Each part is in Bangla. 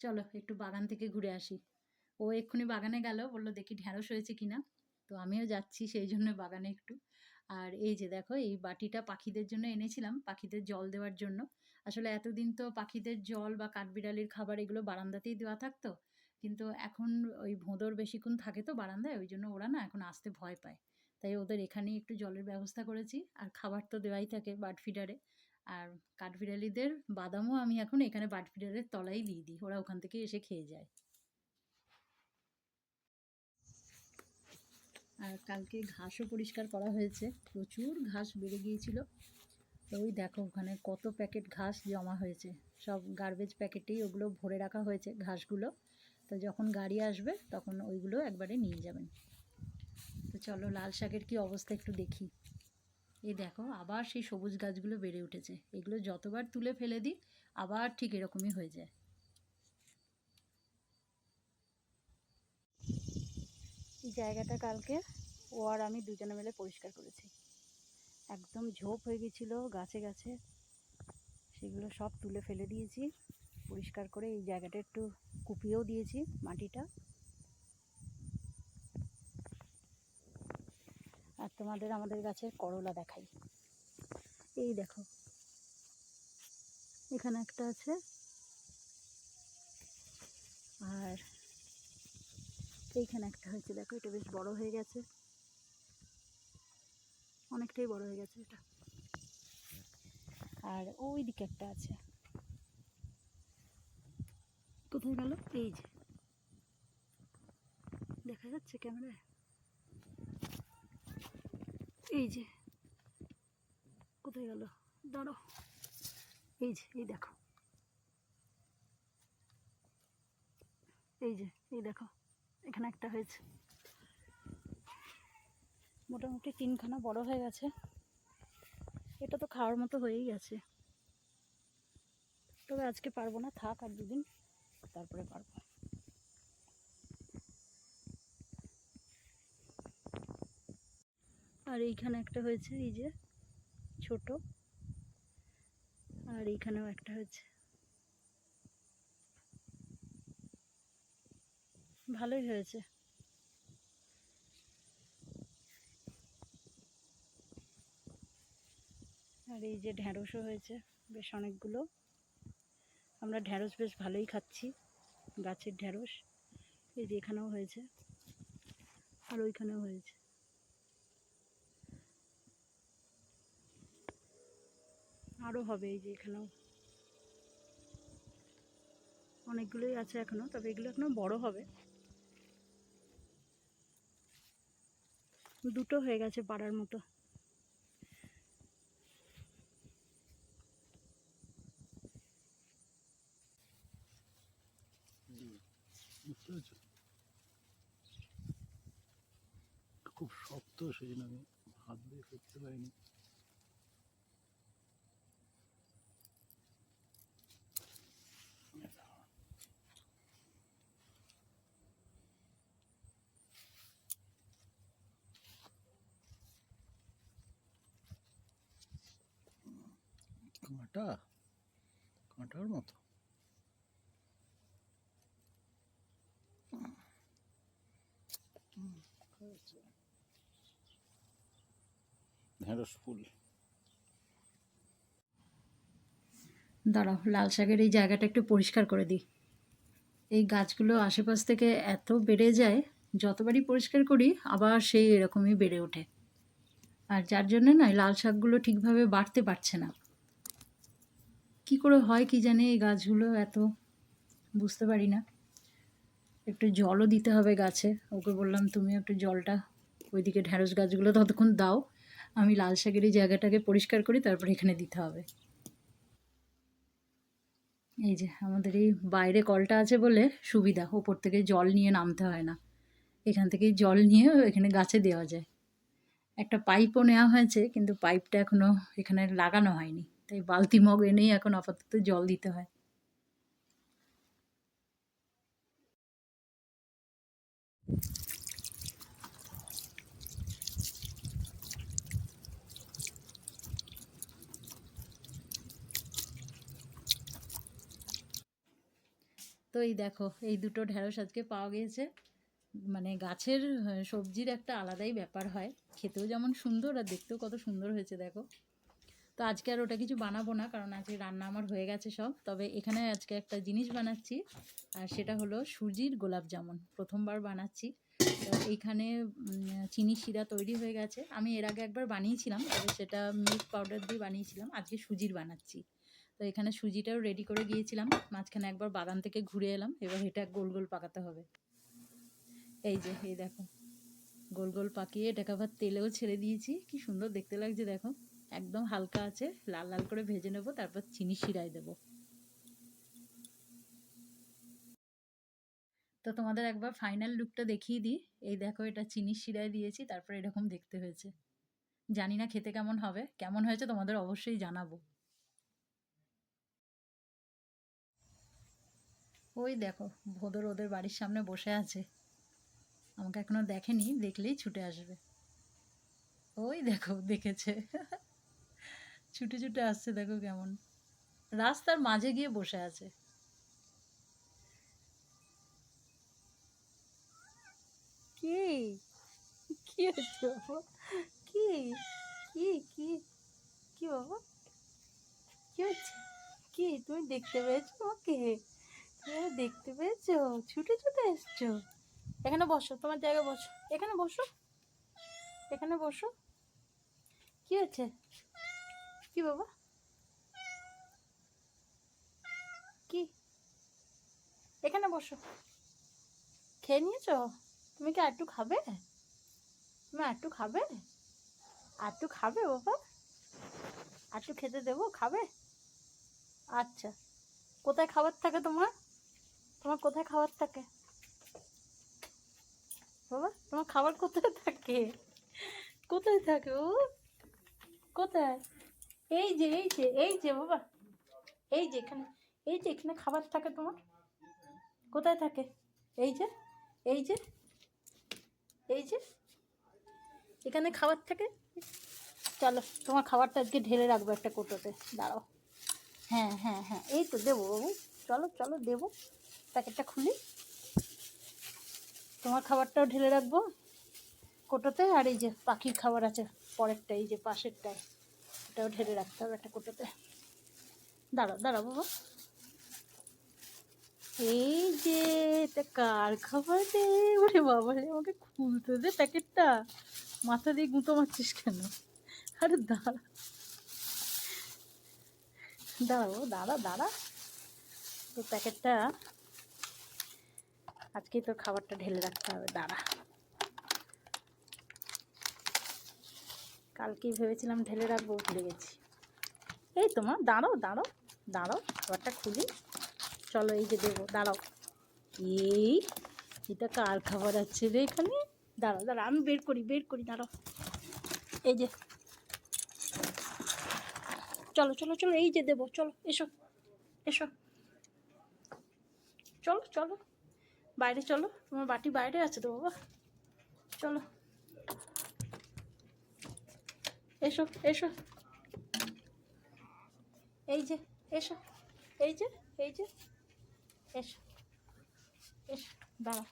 চলো একটু বাগান থেকে ঘুরে আসি। ও এক্ষুনি বাগানে গেল, বলল দেখি ঢ্যাঁড়স হয়েছে কিনা। তো আমিও যাচ্ছি সেই জন্য বাগানে একটু। আর এই যে দেখো, এই বাটিটা পাখিদের জন্য এনেছিলাম, পাখিদের জল দেওয়ার জন্য। আসলে এতদিন তো পাখিদের জল বা কাঠবিড়ালির খাবার এগুলো বারান্দাতেই দেওয়া থাকতো। কিন্তু এখন ওই ভোঁদর বেশিক্ষণ থাকে তো বারান্দায়, ওই জন্য ওরা না এখন আসতে ভয় পায়। তাই ওদের এখানেই একটু জলের ব্যবস্থা করেছি, আর খাবার তো দেওয়াই থাকে বার্ড ফিডারে। আর কাঠবিড়ালিদের বাদামও আমি এখন এখানে ফিডারের তলায় দিয়ে দিই, ওরা ওখান থেকে এসে খেয়ে যায়। আর কালকে ঘাসও পরিষ্কার করা হয়েছে, প্রচুর ঘাস বেড়ে গিয়েছিল। তো ওই দেখো ওখানে কত প্যাকেট ঘাস জমা হয়েছে, সব গার্বেজ প্যাকেটেই ওগুলো ভরে রাখা হয়েছে ঘাসগুলো। তো যখন গাড়ি আসবে তখন ওইগুলো একবারে নিয়ে যাবেন। তো চলো লাল শাকের কি অবস্থা একটু দেখি। এই দেখো, আবার সেই সবুজ গাছগুলো বেড়ে উঠেছে। এগুলো যতবার তুলে ফেলে দিই, আবার ঠিক এরকমই হয়ে যায়। এই জায়গাটা কালকে ও আর আমি দুজনে মিলে পরিষ্কার করেছি। একদম ঝোপ হয়ে গেছিল গাছে গাছে। সেগুলো সব তুলে ফেলে দিয়েছি, পরিষ্কার করে এই জায়গাটা একটু কুপিয়েও দিয়েছি মাটিটা। তোমাদের আমাদের গাছের করলা দেখাই। এই দেখো। এখানে একটা আছে। আর এইখানে একটা হয়েছে, দেখো, এটা বেশ বড় হয়ে গেছে। অনেকটাই বড় হয়ে গেছে এটা। আর ওই দিকে একটা আছে। কোথায় গেল? এই যে। দেখা যাচ্ছে ক্যামেরায়? এই যে। কোথায় গেল? দাঁড়ো এই যে, এই দেখো। এই যে, এই দেখো। এখানে একটা হয়েছে। মোটামুটি তিনখানা বড় হয়ে গেছে। এটা তো খাওয়ার মতো হয়েই গেছে। তবে আজকে পারব না, থাক আর দুদিন, তারপরে পারব। আর এইখানে একটা হয়েছে, এই যে ছোট। আর এইখানেও একটা হয়েছে। ভালোই হয়েছে। আর এই যে ঢ্যাঁড়সও হয়েছে, বেশ অনেকগুলো। আমরা ঢ্যাঁড়স বেশ ভালোই খাচ্ছি, গাছের ঢ্যাঁড়স। এই যে এখানেও হয়েছে, আর ওইখানেও হয়েছে। আরও হবে এই যে এখানেও। অনেকগুলোই আছে এখনও, তবে এগুলো এখনও বড় হবে। দুটো হয়ে গেছে পাড়ার মতো। খুব শক্ত সেই জন্য আমি হাত দিয়ে করতে পারিনি। কাঁটার মতো। ঢেঁড়স ফুল। দাঁড়াও, লাল শাকের এই জায়গাটা একটু পরিষ্কার করে দিই। এই গাছগুলো আশেপাশ থেকে এত বেড়ে যায়, যতবারই পরিষ্কার করি, আবার সেই এরকমই বেড়ে ওঠে। আর যার জন্য না লাল শাকগুলো ঠিকভাবে বাড়তে পারছে না। কি করে হয় কি জানে এই গাছগুলো এত? বুঝতে পারি না। একটু জলও দিতে হবে গাছে। ওকে বললাম, তুমি একটু জলটা ওইদিকে ঢ্যাঁড়স গাছগুলো ততক্ষণ দাও। আমি লাল শাকের এই জায়গাটাকে পরিষ্কার করি, তারপর এখানে দিতে হবে। এই যে আমাদের এই বাইরে কলটা আছে বলে সুবিধা। ওপর থেকে জল নিয়ে নামতে হয় না। এখান থেকেই জল নিয়ে এখানে গাছে দেওয়া যায়। একটা পাইপও নেওয়া হয়েছে, কিন্তু পাইপটা এখনও এখানে লাগানো হয়নি। তাই বালতি মগ এনেই এখন আপাতত জল দিতে হয়। তো এই দেখো, এই দুটো ঢ্যাঁড়স আজকে পাওয়া গিয়েছে। মানে গাছের সবজির একটা আলাদাই ব্যাপার হয়। খেতেও যেমন সুন্দর আর দেখতেও কত সুন্দর হয়েছে, দেখো। তো আজকে আর ওটা কিছু বানাবো না, কারণ আজকে রান্না আমার হয়ে গেছে সব। তবে এখানে আজকে একটা জিনিস বানাচ্ছি, আর সেটা হলো সুজির গোলাপ জামুন। প্রথমবার বানাচ্ছি। এইখানে চিনি শিরা তৈরি হয়ে গেছে। আমি এর আগে একবার বানিয়েছিলাম, তবে সেটা মিল্ক পাউডার দিয়ে বানিয়েছিলাম। আজকে সুজির বানাচ্ছি। তো এখানে সুজিটাও রেডি করে গিয়েছিলাম মাঝখানে একবার বাগান থেকে ঘুরে এলাম। এবার এটা গোল গোল পাকাতে হবে। এই যে, এই দেখো। গোল গোল পাকিয়ে এটাকে আবার তেলেও ছেড়ে দিয়েছি। কি সুন্দর দেখতে লাগছে, দেখো। একদম হালকা আছে, লাল লাল করে ভেজে নেব, তারপর চিনি শিরায় দেবো। তো তোমাদের একবার ফাইনাল লুকটা দেখিয়ে দিই। এই দেখো এটা চিনি শিরায় দিয়েছি, তারপর এরকম দেখতে হয়েছে। জানি না খেতে কেমন হবে, কেমন হয়েছে তোমাদের অবশ্যই জানাব। ওই দেখো, ভোদর ওদের বাড়ির সামনে বসে আছে। আমাকে এখনও দেখেনি, দেখলেই ছুটে আসবে। ওই দেখো, দেখেছে। ছুটে ছুটে আসছে, দেখো কেমন। রাস্তার মাঝে গিয়ে বসে আছে। কি? কি হচ্ছে কি? কি? কি? কি বাবা? কি হচ্ছে? কি? তুমি দেখতে পেয়েছ ওকে তুমি দেখতে পেয়েছ? ছুটে ছুটে এসছো? এখানে বসো, তোমার জায়গায় বসো। এখানে বসো। এখানে বসো। কি হচ্ছে? কি বাবা? কি? এখানে বসো। খেয়ে নিয়েছো? তুমি কি আরটু খাবে? তুমি আরটু খাবে? আরটু খাবে বাবা? আরটু খেতে দেবো, খাবে? আচ্ছা। কোথায় খাবার থাকে তোমার? তোমার কোথায় খাবার থাকে? বাবা, তোমার খাবার কোথায় থাকে? কোথায় থাকে ও? কোথায়? এই যে এই যে এই যে বাবা। এই যে এখানে, এই যে এখানে খাবার থাকে তোমার? কোথায় থাকে? এই যে এই যে এই যে। এখানে খাবার থাকে? চলো, তোমার খাবারটা আজকে ঢেলে রাখব একটা কোটোতে। দাঁড়াও। হ্যাঁ হ্যাঁ হ্যাঁ এই তো দেবো বাবু। চলো চলো, দেবো। প্যাকেটটা খুলি। তোমার খাবারটাও ঢেলে রাখব কোটোতে। আর এই যে পাখির খাবার আছে, পরেরটা, এই যে পাশেরটায়। এটাও ঢেলে রাখতে হবে একটা কোটোতে। দাঁড়াও দাঁড়াও বাবা। এই যে, এটা কার খাবার রে? ওরে বাবা রে, আমাকে খুলতে দে প্যাকেটটা। মাথা দিয়ে গুঁতো মারছিস কেন? আরে দাঁড়া। দাঁড়াবো দাঁড়া দাঁড়া। তো প্যাকেটটা আজকে তোর খাবারটা ঢেলে রাখতে হবে, দাঁড়া। কালকেই ভেবেছিলাম ঢেলে রাখব ভুলে গেছি। এই তোমার দাঁড়াও দাঁড়াও দাঁড়াও খাবারটা খুলি। চলো এই যে দেবো, দাঁড়াও। এই, এটা কার খাবার আছে রে এখানে? দাঁড়াও দাঁড়াও, আমি বের করি বের করি, দাঁড়াও। এই যে। চলো চলো চলো, এই যে দেবো, চলো, এসো এসো। চলো চলো। বাইরে চলো, তোমার বাটি বাইরে আছে তো বাবা। চলো। এসো এসো। এই যে, এসো, এই যে এই যে। এসো এসো দাঁড়া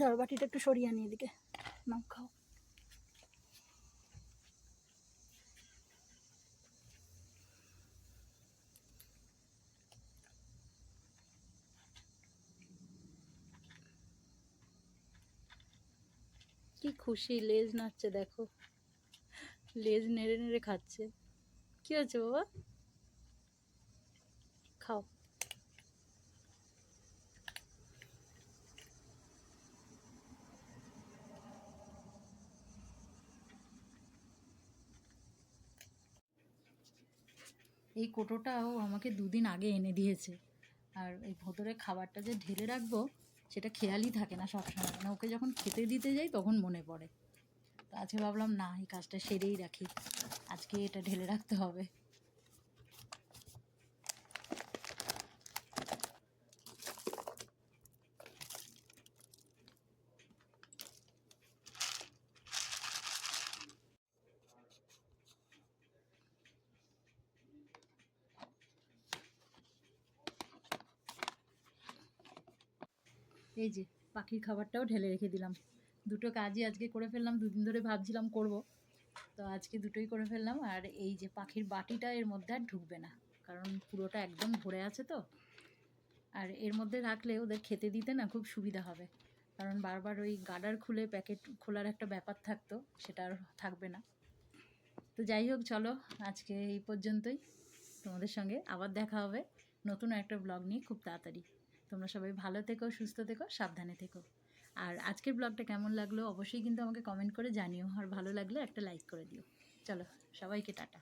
দরবাটিটা একটু সরিয়ে নিয়ে দিকে নাও, খাও। কি খুশি, লেজ নাচছে দেখো। লেজ নেড়ে নেড়ে খাচ্ছে। কি হচ্ছে বাবা? খাও। এই কোটোটাও আমাকে দুদিন আগে এনে দিয়েছে। আর এই ভোতরে খাবারটা যে ঢেলে রাখব সেটা খেয়ালই থাকে না সবসময়। মানে ওকে যখন খেতে দিতে যাই, তখন মনে পড়ে। তো আজকে ভাবলাম, না, এই কাজটা সেরেই রাখি। আজকে এটা ঢেলে রাখতে হবে। এই যে, পাখির খাবারটাও ঢেলে রেখে দিলাম। দুটো কাজই আজকে করে ফেললাম, দুদিন ধরে ভাবছিলাম করব। তো আজকে দুটোই করে ফেললাম, আর এই যে পাখির বাটিটা এর মধ্যে আর ঢুকবে না, কারণ পুরোটা একদম ভরে আছে তো। আর এর মধ্যে রাখলে ওদের খেতে দিতে না খুব সুবিধা হবে, কারণ বারবার ওই গার্ডার খুলে প্যাকেট খোলার একটা ব্যাপার থাকতো, সেটা আর থাকবে না। তো যাই হোক, চলো আজকে এই পর্যন্তই। তোমাদের সঙ্গে আবার দেখা হবে নতুন একটা ব্লগ নিয়ে খুব তাড়াতাড়ি। তোমরা সবাই ভালো থেকো, সুস্থ থেকো, সাবধানে থেকো। আর আজকের ব্লগটা কেমন লাগল অবশ্যই কিন্তু আমাকে কমেন্ট করে জানিও। আর ভালো লাগলে একটা লাইক করে দিও। চলো, সবাইকে টাটা।